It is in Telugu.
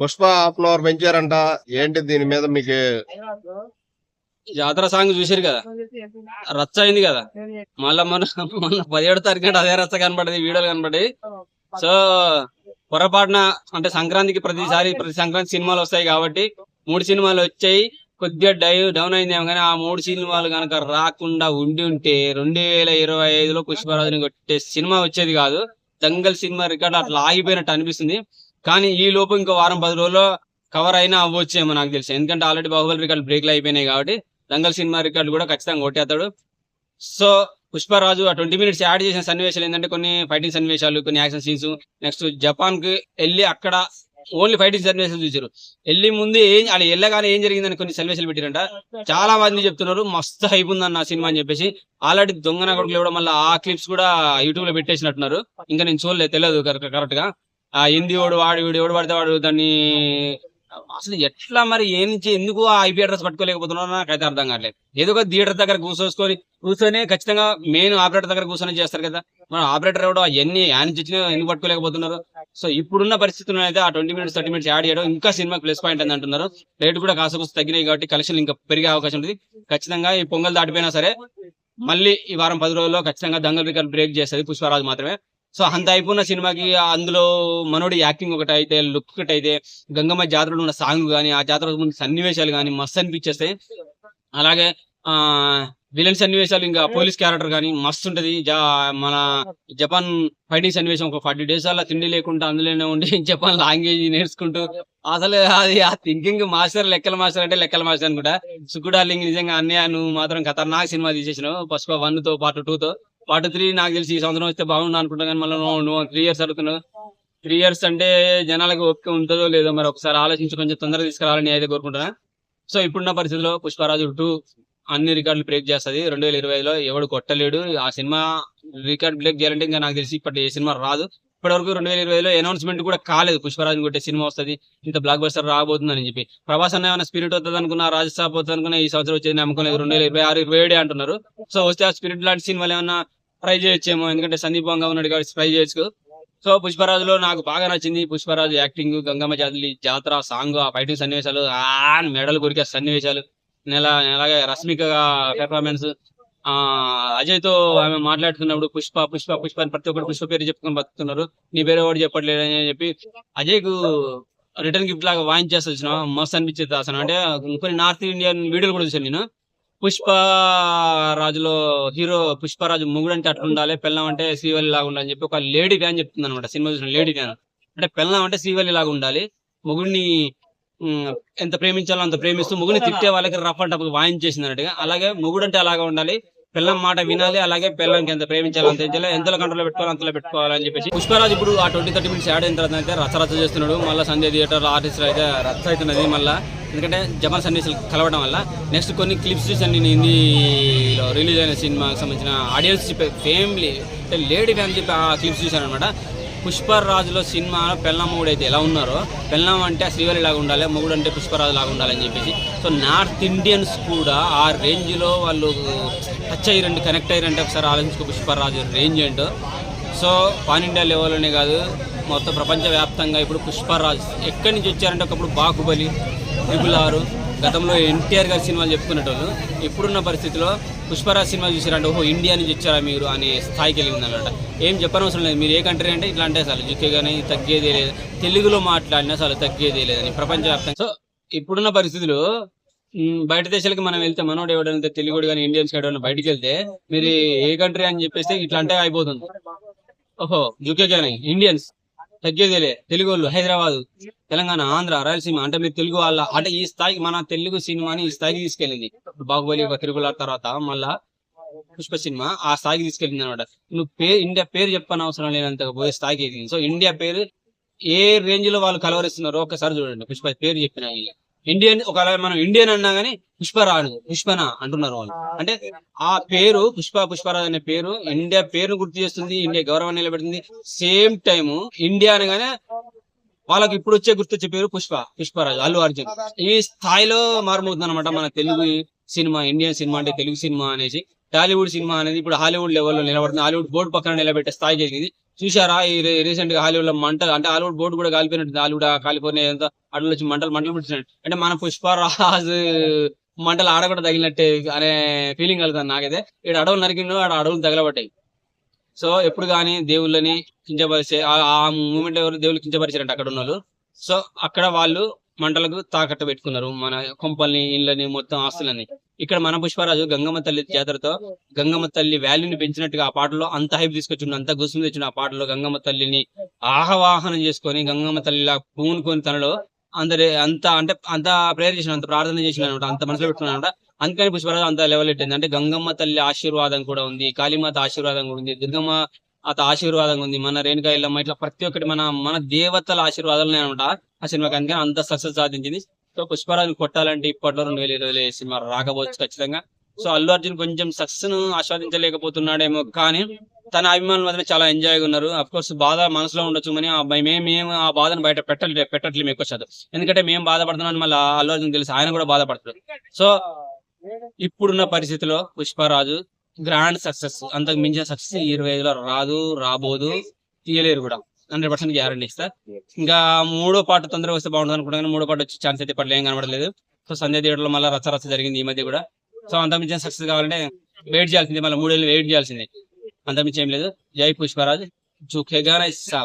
పుష్ప హాఫ్ అన్ అవర్ పెంచారంట. ఏంటి దీని మీద మీకు? జాతర సాంగ్ చూసారు కదా? రచ్చ అయింది కదా? మళ్ళా మొన్న మొన్న పదిహేడు తారీఖు అదే రచ్చ కనపడేది వీడియోలు కనపడి సో పొరపాటున అంటే సంక్రాంతికి ప్రతిసారి ప్రతి సంక్రాంతి సినిమాలు వస్తాయి కాబట్టి మూడు సినిమాలు వచ్చాయి. కొద్దిగా డై డౌన్ అయిందేమో కానీ ఆ మూడు సినిమాలు కనుక రాకుండా ఉండి ఉంటే రెండు వేల ఇరవై ఐదులో పుష్పరాజుని కొట్టే సినిమా వచ్చేది కాదు. దంగల్ సినిమా రికార్డు అట్లా ఆగిపోయినట్టు అనిపిస్తుంది. కానీ ఈ లోపు ఇంకో వారం పది రోజుల్లో కవర్ అయినా అవ్వచ్చేమో నాకు తెలిసి. ఎందుకంటే ఆల్రెడీ బాహుబలి రికార్డు బ్రేక్లు అయిపోయినాయి కాబట్టి దంగల్ సినిమా రికార్డు కూడా ఖచ్చితంగా కొట్టేస్తాడు. సో పుష్పరాజు ఆ ట్వంటీ మినిట్స్ యాడ్ చేసిన సన్నివేశాలు ఏంటంటే కొన్ని ఫైటింగ్ సన్నివేశాలు కొన్ని యాక్షన్ సీన్స్ నెక్స్ట్ జపాన్కి వెళ్ళి అక్కడ ఓన్లీ ఫైటింగ్ సన్నివేశాలు చూసారు వెళ్ళి ముందు ఏం అలా వెళ్ళగానే ఏం జరిగిందని కొన్ని సన్నివేశాలు పెట్టారంట. చాలా మంది చెప్తున్నారు మస్తు హైప్ ఉందన్న సినిమా అని చెప్పేసి. ఆల్రెడీ దొంగన కొడుకులు ఇవ్వడం మళ్ళీ ఆ క్లిప్స్ కూడా యూట్యూబ్లో పెట్టేసినట్టున్నారు. ఇంకా నేను చూడలేదు తెలియదు కరెక్ట్గా ఆ హిందీ వాడు వాడు వీడు ఎవడు పడితే వాడు దాన్ని అసలు ఎట్లా మరి ఏం ఎందుకు ఆ ఐపీ అడ్రస్ పట్టుకోలేకపోతున్నారో నాకైతే అర్థం కావట్లేదు. ఏదో ఒక థియేటర్ దగ్గర కూర్చోసుకొని కూర్చొని ఖచ్చితంగా మెయిన్ ఆపరేటర్ దగ్గర కూర్చొని చేస్తారు కదా. మన ఆపరేటర్ ఎవడో అవన్నీ యాన్ ఇచ్చిన ఎందుకు పట్టుకోలేకపోతున్నారు? సో ఇప్పుడున్న పరిస్థితుల్లో అయితే ఆ twenty minutes thirty minutes add చేయడం ఇంకా సినిమా ప్లస్ పాయింట్ అని అంటున్నారు. రేటు కూడా కాస్త కూస్త తగ్గినాయి కాబట్టి కలెక్షన్ ఇంకా పెరిగే అవకాశం ఉంది. ఖచ్చితంగా ఈ పొంగల్ దాటిపోయినా సరే మళ్ళీ ఈ వారం పది రోజుల్లో ఖచ్చితంగా దంగల్ రికార్డ్ బ్రేక్ చేస్తుంది పుష్పరాజు మాత్రమే. సో అంత అయిపోయిన సినిమాకి అందులో మనోడి యాక్టింగ్ ఒకటి అయితే లుక్ ఒకటి అయితే గంగమ్మ జాతరలో ఉన్న సాంగ్ కానీ ఆ జాతర ముందు సన్నివేశాలు కానీ మస్తు అనిపించేస్తాయి అలాగే ఆ విలన్ సన్నివేశాలు ఇంకా పోలీస్ క్యారెక్టర్ కానీ మస్తు ఉంటది. జా మన జపాన్ ఫైటింగ్ సన్నివేశం ఒక ఫార్టీ డేస్ అలా తిండి లేకుండా అందులోనే ఉండి జపాన్ లాంగ్వేజ్ నేర్చుకుంటూ అసలు అది ఆ థింకింగ్ మాస్టర్ లెక్కల మాస్టర్ అంటే లెక్కల మాస్టర్ అనుకుంటా. సుకుడాలింగ్ నిజంగా అన్నయ్య నువ్వు మాత్రం ఖతర్నాక్ సినిమా తీసేసినావు. పుష్ప వన్తో పార్ట్ టూ తో పార్ట్ త్రీ నాకు తెలిసి ఈ సంవత్సరం వస్తే బాగుండు అనుకుంటా కానీ మళ్ళీ నువ్వు త్రీ ఇయర్స్ అడుగుతున్నావు. త్రీ ఇయర్స్ అంటే జనాలకు ఓపిక ఉంటుందో లేదో మరి ఒకసారి ఆలోచించి కొంచెం తొందరగా తీసుకురావాలని అయితే కోరుకుంటున్నా. సో ఇప్పుడున్న పరిస్థితిలో పుష్పరాజు టూ అన్ని రికార్డులు బ్రేక్ చేస్తది. రెండు వేల ఇరవై ఐదులో ఎవడు కొట్టలేడు. ఆ సినిమా రికార్డ్ బ్రేక్ చేయాలంటే ఇంకా నాకు తెలిసి ఇప్పటి ఏ సినిమా రాదు. ఇప్పటివరకు రెండు వేల ఇరవైలో అనౌన్స్మెంట్ కూడా కాలేదు. పుష్పరాజ్ కొట్టే సినిమా వస్తది. ఇంత బ్లాక్ బస్టర్ రాబోతుందని చెప్పి. ప్రభాస్ అన్న ఏమైనా స్పిరిట్ వస్తుంది అనుకున్నా రాజస్థాప్ వస్తుంది అనుకున్నా ఈ సంవత్సరం వచ్చేది నమ్మకం లేదు. రెండు వేల ఇరవై ఆరు ఇరవై ఏడే అంటున్నారు. సో వస్తే ఆ స్పిరిట్ లాంటి సినిమాలు ఏమన్నా ట్రై చేయొచ్చేమో. ఎందుకంటే సందీప్ వంగా ఉన్నాడు కాబట్టి ట్రై చేయొచ్చు. సో పుష్పరాజులో నాకు బాగా నచ్చింది పుష్పరాజు యాక్టింగ్ గంగమ్మ జాతలి జాతర సాంగ్ ఆ ఫైటింగ్ సన్నివేశాలు ఆ మెడలు కొరికే సన్నివేశాలు. నెల అలాగే రష్మిక పెర్ఫార్మెన్స్ ఆ అజయ్తో ఆమె మాట్లాడుతున్నప్పుడు పుష్ప పుష్ప పుష్ప అని ప్రతి ఒక్కరు పుష్ప పేరు చెప్పుకొని బతుకుతున్నారు. నీ పేరు ఎవరు చెప్పట్లేదు అని చెప్పి అజయ్కు రిటర్న్ గిఫ్ట్ లాగా వాయించేసి వచ్చిన మస్తు అనిపించేది అసలు. అంటే కొన్ని నార్త్ ఇండియన్ వీడియోలు కూడా చూసాను నేను. పుష్ప రాజులో హీరో పుష్పరాజు మొగుడు అంటే అట్లా ఉండాలి పెళ్ళం అంటే శ్రీవల్లి లాగా ఉండాలని చెప్పి ఒక లేడీ ఫ్యాన్ చెప్తుంది అనమాట సినిమా చూసిన లేడీ ఫ్యాన్. అంటే పెళ్ళం అంటే శ్రీవల్లి లాగా ఉండాలి. మొగుడిని ఉమ్, ఎంత ప్రేమించాలో అంత ప్రేమిస్తూ మొగుడిని తిట్టే వాళ్ళకి రఫ్ అంట వాయించేసింది అన్నట్టుగా. అలాగే మొగుడు అంటే అలాగా ఉండాలి. పిల్లం మాట వినాలి అలాగే పిల్లంకి ఎంత ప్రేమించాలి అంత ఎంచాలి ఎంతలో కంట్రోల్ పెట్టుకోవాలి అంతలో పెట్టుకోవాలని చెప్పేసి. పుష్పరాజ్ ఇప్పుడు ఆ ట్వంటీ థర్టీ మినిట్స్ యాడ్ అయిన తర్వాత అయితే రచ్చ చేస్తున్నాడు. మళ్ళీ సంజయ్ థియేటర్ ఆర్టిస్ట్ అయితే రచ్చ అవుతున్నది మళ్ళీ. ఎందుకంటే జపాన్ సన్నివేశాలు కలవడం వల్ల. నెక్స్ట్ కొన్ని క్లిప్స్ చూసాను నేను హిందీలో రిలీజ్ అయిన సినిమాకి సంబంధించిన ఆడియన్స్ చెప్పే ఫ్యామిలీ లేడీ ఫ్యామిలీ చెప్పి ఆ క్లిప్స్ చూశాను అనమాట పుష్పరాజులో సినిమా పెళ్ళమ్మగుడు అయితే ఎలా ఉన్నారో పెళ్ళం అంటే శ్రీవల్లి లాగా ఉండాలి మొగుడు అంటే పుష్పరాజు లాగా ఉండాలని చెప్పేసి. సో నార్త్ ఇండియన్స్ కూడా ఆ రేంజ్లో వాళ్ళు టచ్ అయ్యారంటే కనెక్ట్ అయ్యారంటే ఒకసారి ఆలోచించుకో పుష్పరాజు రేంజ్ ఏంటో. సో పాన్ ఇండియా లెవెల్లోనే కాదు మొత్తం ప్రపంచవ్యాప్తంగా ఇప్పుడు పుష్పరాజ్ ఎక్కడి నుంచి వచ్చారంటే ఒకప్పుడు బాహుబలి ట్రిపుల్ ఆరు గతంలో ఎన్టీఆర్ గారి సినిమాలు చెప్పుకునేటోళ్ళు ఇప్పుడున్న పరిస్థితిలో పుష్పరాజ్ సినిమా చూసారంటే ఓహో ఇండియా నుంచి వచ్చారా మీరు అనే స్థాయికి వెళ్ళింది అనమాట ఏం చెప్పనవసరం లేదు. మీరు ఏ కంట్రీ అంటే ఇట్లా అంటే అసలు జుకే కానీ తగ్గేదే లేదు. తెలుగులో మాట్లాడినా అసలు తగ్గేదే లేదని ప్రపంచవ్యాప్తంగా. సో ఇప్పుడున్న పరిస్థితులు బయట దేశాలకి మనం వెళ్తే మనోడు ఎవడైనా తెలుగుడు కానీ ఇండియన్స్ ఎవడైనా బయటకు వెళ్తే మీరు ఏ కంట్రీ అని చెప్పేస్తే ఇట్లా అంటే అయిపోతుంది. ఓహో జుకే కానీ ఇండియన్స్. తగ్గేదేలే. తెలుగు వాళ్ళు హైదరాబాద్ తెలంగాణ ఆంధ్ర రాయలసీమ అంటే మీరు తెలుగు వాళ్ళ అంటే ఈ స్థాయికి మన తెలుగు సినిమాని ఈ స్థాయికి తీసుకెళ్ళింది. బాహుబలి ఒక తిరుగుల తర్వాత మళ్ళా పుష్ప సినిమా ఆ స్థాయికి తీసుకెళ్ళింది అనమాట నువ్వు పేరు ఇండియా పేరు చెప్పని అవసరం లేనంత పోయే స్థాయికి సో ఇండియా పేరు ఏ రేంజ్లో వాళ్ళు కలవరిస్తున్నారో ఒకసారి చూడండి. పుష్ప పేరు చెప్పిన ఇండియన్ ఒకవేళ మనం ఇండియన్ అన్నా గానీ పుష్పరాజు పుష్పన అంటున్నారు వాళ్ళు. అంటే ఆ పేరు పుష్ప పుష్పరాజు అనే పేరు ఇండియా పేరును గుర్తు చేస్తుంది ఇండియా గౌరవాన్ని నిలబెడుతుంది. సేమ్ టైం ఇండియా అనగానే వాళ్ళకి ఇప్పుడు వచ్చే గుర్తొచ్చే పేరు పుష్ప పుష్పరాజు అల్లు అర్జున్. ఈ స్థాయిలో మారుమవుతుంది అనమాట మన తెలుగు సినిమా ఇండియన్ సినిమా అంటే తెలుగు సినిమా అనేసి. టాలీవుడ్ సినిమా అనేది ఇప్పుడు హాలీవుడ్ లెవెల్లో నిలబడుతుంది. హాలీవుడ్ బోర్డు పక్కన నిలబెట్టే స్థాయి జరిగింది చూసారా ఈ రీసెంట్గా హాలీవుడ్లో మంటలు అంటే హాలీవుడ్ బోర్డు కూడా కాలిపోయినట్టు హాలీవుడ్ ఆ కాలిఫోర్నియా అడవులు వచ్చి మంటలు మంటలు పుట్టినట్టు అంటే మన పుష్పరాజు మంటలు ఆడ కూడా తగిలినట్టే అనే ఫీలింగ్ కలుగుతుంది నాకైతే. ఇక్కడ అడవులు నరికిండు ఆడ అడవులు తగలబడ్డాయి. సో ఎప్పుడు కానీ దేవుళ్ళని కించపరిచే ఆ- ఆ మూమెంట్ ఎవరు దేవుళ్ళు కించపరిచారంట అక్కడ ఉన్న వాళ్ళు సో అక్కడ వాళ్ళు మంటలకు తాకట్టు పెట్టుకున్నారు మన కొంపల్ని ఇళ్ళని మొత్తం ఆస్తులని. ఇక్కడ మన పుష్పరాజు గంగమ్మ తల్లి జాతరతో గంగమ్మ తల్లి వాల్యూని పెంచినట్టుగా ఆ పాటలో అంత హైప్ తీసుకొచ్చిండు అంత గుసుము తెచ్చిన ఆ పాటలో గంగమ్మ తల్లిని ఆహవాహనం చేసుకొని గంగమ్మ తల్లిలా పూనుకొని తనలో అందరి అంత అంటే అంత ప్రేయర్ చేసిన అంత ప్రార్థన చేసిన అనమాట అంత మనసులో పెట్టుకున్నాను అనమాట. అందుకని పుష్పరాజు అంత లెవెల్ ఎట్టింది అంటే గంగమ్మ తల్లి ఆశీర్వాదం కూడా ఉంది కాళీమాత ఆశీర్వాదం కూడా ఉంది దుర్గమ్మ అత ఆశీర్వాదం ఉంది మన రేణుకా ఇల్లమ్మ ఇట్లా ప్రతి ఒక్కటి మన మన దేవతల ఆశీర్వాదాలనే అనమాట ఆ సినిమాకి అందుకని అంత సక్సెస్ సాధించింది. సో పుష్పరాజుని కొట్టాలంటే ఇప్పట్లో రెండు వేల ఇరవై సినిమా రాకపోవచ్చు ఖచ్చితంగా. సో అల్లు అర్జున్ కొంచెం సక్సెస్ను ఆస్వాదించలేకపోతున్నాడేమో కానీ తన అభిమానులు మాత్రం చాలా ఎంజాయ్గా ఉన్నారు. అఫ్ కోర్స్ బాధ మనసులో ఉండొచ్చు కానీ మేము మేము ఆ బాధను బయట పెట్టలే పెట్టట్లేము ఎక్కువ శాతం. ఎందుకంటే మేము బాధపడుతున్నాం మళ్ళీ అల్లు అర్జున్ తెలుసు. ఆయన కూడా బాధపడతాడు. సో ఇప్పుడున్న పరిస్థితిలో పుష్పరాజు గ్రాండ్ సక్సెస్ అంతకు మించిన సక్సెస్ ఇరవై ఐదులో రాదు రాబోదు తీయలేరు కూడా. హండ్రెడ్ పర్సెంట్ గ్యారంటీ ఇస్తా. ఇంకా మూడో పాట తొందరగా వస్తే బాగుంటుంది అనుకుంటాను మూడో పాట వచ్చి ఛాన్స్ అయితే ఇప్పట్లో ఏం కనబడలేదు. సో సంజయ్ థియేటర్లో మళ్ళీ రచ్చ రచ్చ జరిగింది ఈ మధ్య కూడా. సో అంతమించిన సక్సెస్ కావాలంటే వెయిట్ చేయాల్సిందే మళ్ళీ మూడేళ్ళు వెయిట్ చేయాల్సిందే. అంతమించి ఏం లేదు. జై పుష్పరాజ్ జుకేగానే ఇస్తా